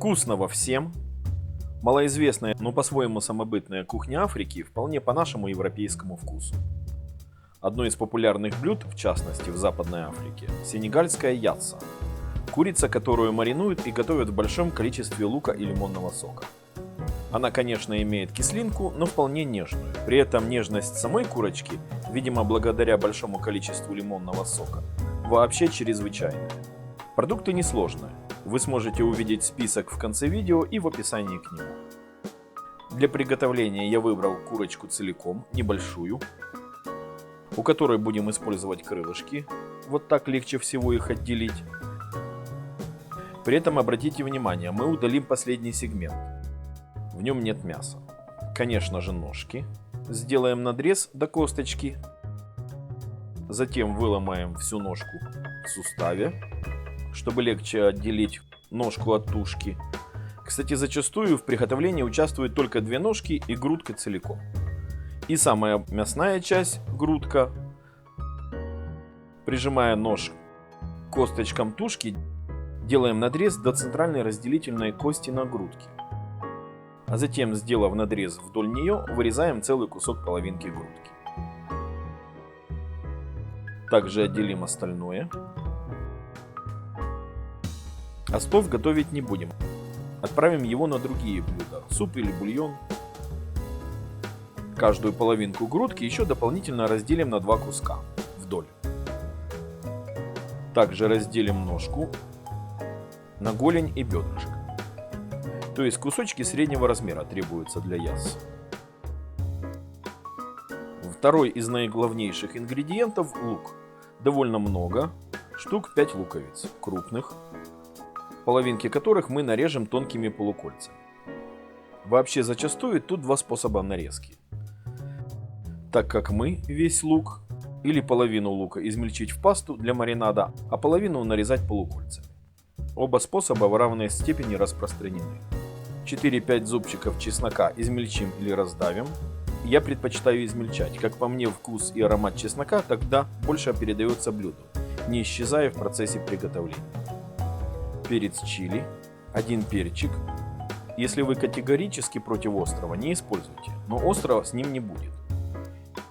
Вкусного всем! Малоизвестная, но по-своему самобытная кухня Африки вполне по нашему европейскому вкусу. Одно из популярных блюд, в частности в Западной Африке, сенегальская ятса. Курица, которую маринуют и готовят в большом количестве лука и лимонного сока. Она, конечно, имеет кислинку, но вполне нежную. При этом нежность самой курочки, видимо, благодаря большому количеству лимонного сока, вообще чрезвычайная. Продукты несложные. Вы сможете увидеть список в конце видео и в описании к нему. Для приготовления я выбрал курочку целиком, небольшую, у которой будем использовать крылышки, вот так легче всего их отделить. При этом обратите внимание, мы удалим последний сегмент. В нем нет мяса. Конечно же ножки. Сделаем надрез до косточки. Затем выломаем всю ножку в суставе, чтобы легче отделить ножку от тушки. Кстати, зачастую в приготовлении участвуют только две ножки и грудка целиком. И самая мясная часть, грудка, прижимая нож к косточкам тушки, делаем надрез до центральной разделительной кости на грудке. А затем, сделав надрез вдоль нее, вырезаем целый кусок половинки грудки. Также отделим остальное. Остов готовить не будем. Отправим его на другие блюда, суп или бульон. Каждую половинку грудки еще дополнительно разделим на два куска вдоль. Также разделим ножку на голень и бедрышко. То есть кусочки среднего размера требуются для яс. Второй из наиглавнейших ингредиентов – лук. Довольно много, штук 5 луковиц, крупных, половинки которых мы нарежем тонкими полукольцами. Вообще зачастую тут два способа нарезки. Так как мы весь лук или половину лука измельчить в пасту для маринада, а половину нарезать полукольцами. Оба способа в равной степени распространены. 4-5 зубчиков чеснока измельчим или раздавим. Я предпочитаю измельчать. Как по мне, вкус и аромат чеснока тогда больше передается блюду, не исчезая в процессе приготовления. Перец чили, один перчик. Если вы категорически против острова, не используйте, но острова с ним не будет.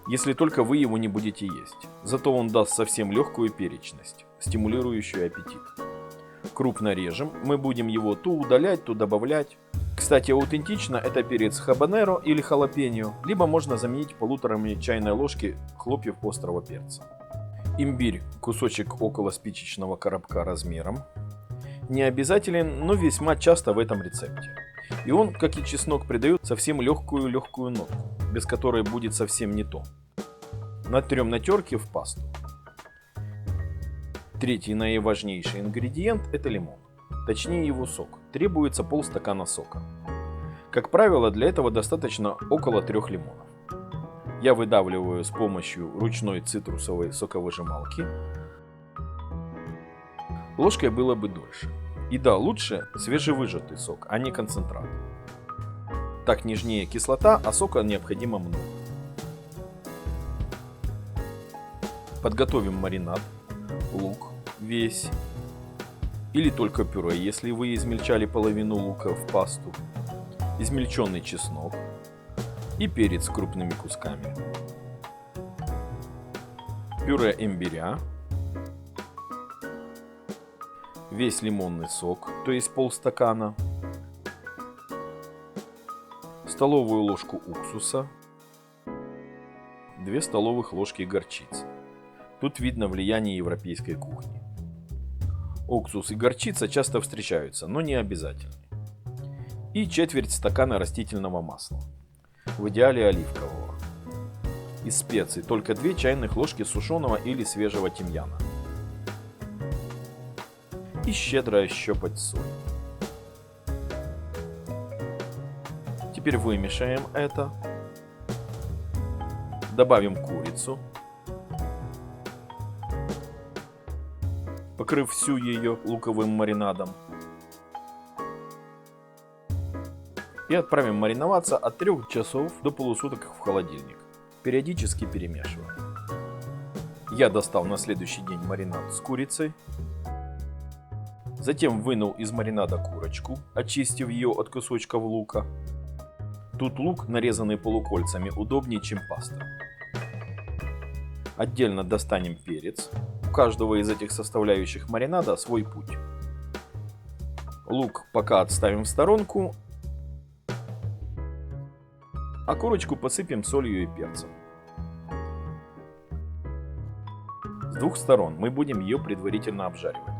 Если только вы его не будете есть. Зато он даст совсем легкую перечность, стимулирующую аппетит. Крупно режем, мы будем его то удалять, то добавлять. Кстати, аутентично это перец хабанеро или халапеньо, либо можно заменить полуторами чайной ложки хлопьев острого перца. Имбирь, кусочек около спичечного коробка размером. Не обязателен, но весьма часто в этом рецепте. И он, как и чеснок, придает совсем легкую-легкую нотку, без которой будет совсем не то. Натрем на терке в пасту. Третий наиважнейший ингредиент – это лимон. Точнее его сок. Требуется полстакана сока. Как правило, для этого достаточно около трех лимонов. Я выдавливаю с помощью ручной цитрусовой соковыжималки. Ложкой было бы дольше. И да, лучше свежевыжатый сок, а не концентрат. Так нежнее кислота, а сока необходимо много. Подготовим маринад, лук весь, или только пюре, если вы измельчали половину лука в пасту, измельченный чеснок и перец крупными кусками, пюре имбиря, весь лимонный сок, то есть полстакана, столовую ложку уксуса, 2 столовых ложки горчицы. Тут видно влияние европейской кухни. Уксус и горчица часто встречаются, но не обязательно. И четверть стакана растительного масла. В идеале оливкового. Из специй только 2 чайных ложки сушеного или свежего тимьяна. И щедро щепать соль. Теперь вымешаем это. Добавим курицу. покрыв всю ее луковым маринадом. И отправим мариноваться от 3 часов до полусуток в холодильник, периодически перемешивая. Я достал на следующий день маринад с курицей. Затем вынул из маринада курочку, очистив ее от кусочков лука. Тут лук, нарезанный полукольцами, удобнее, чем паста. Отдельно достанем перец. У каждого из этих составляющих маринада свой путь. Лук пока отставим в сторонку, а курочку посыпем солью и перцем. С двух сторон мы будем ее предварительно обжаривать.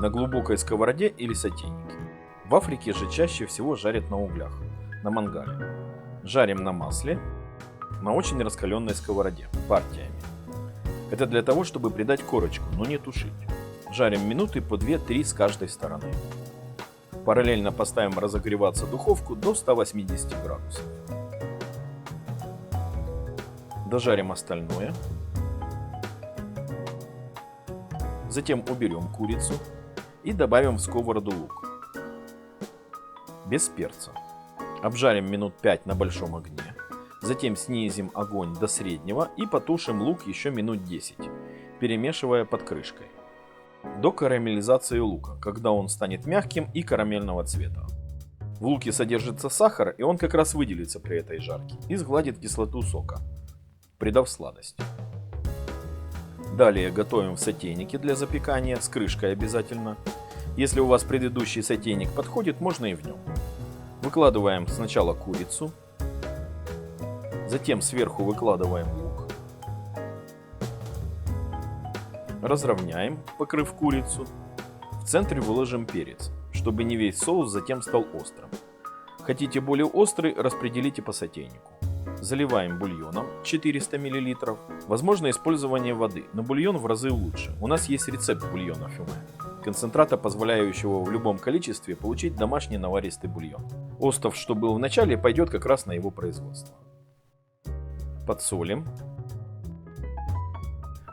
На глубокой сковороде или сотейнике. В Африке же чаще всего жарят на углях, на мангале. Жарим на масле, на очень раскаленной сковороде, партиями. Это для того, чтобы придать корочку, но не тушить. Жарим минуты по 2-3 с каждой стороны. Параллельно поставим разогреваться духовку до 180 градусов. Дожарим остальное. Затем уберем курицу и добавим в сковороду лук. Без перца. Обжарим минут 5 на большом огне. Затем снизим огонь до среднего и потушим лук еще минут 10, перемешивая под крышкой. До карамелизации лука, когда он станет мягким и карамельного цвета. В луке содержится сахар, и он как раз выделится при этой жарке и сгладит кислоту сока, придав сладость. Далее готовим в сотейнике для запекания, с крышкой обязательно. Если у вас предыдущий сотейник подходит, можно и в нем. Выкладываем сначала курицу, затем сверху выкладываем лук, разровняем, покрыв курицу. В центре выложим перец, чтобы не весь соус затем стал острым. Хотите более острый, распределите по сотейнику. Заливаем бульоном 400 мл. Возможно использование воды, но бульон в разы лучше. У нас есть рецепт бульона фюме. Концентрата, позволяющего в любом количестве получить домашний наваристый бульон. Остов, что был в начале, пойдет как раз на его производство. Подсолим.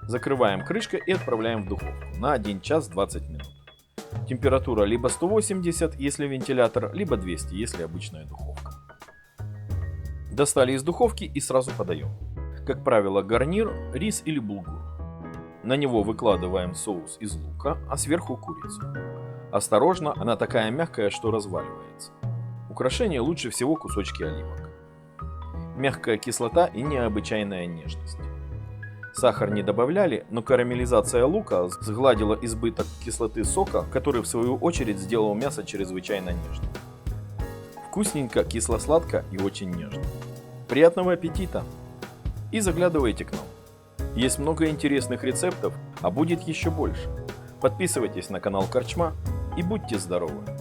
Закрываем крышкой и отправляем в духовку на 1 час 20 минут. Температура либо 180, если вентилятор, либо 200, если обычная духовка. Достали из духовки и сразу подаем. Как правило, гарнир, рис или булгур. На него выкладываем соус из лука, а сверху курицу. Осторожно, она такая мягкая, что разваливается. Украшение лучше всего кусочки оливок. Мягкая кислота и необычайная нежность. Сахар не добавляли, но карамелизация лука сгладила избыток кислоты сока, который в свою очередь сделал мясо чрезвычайно нежным. Вкусненько, кисло-сладко и очень нежно. Приятного аппетита! И заглядывайте к нам. Есть много интересных рецептов, а будет еще больше. Подписывайтесь на канал Корчма и будьте здоровы!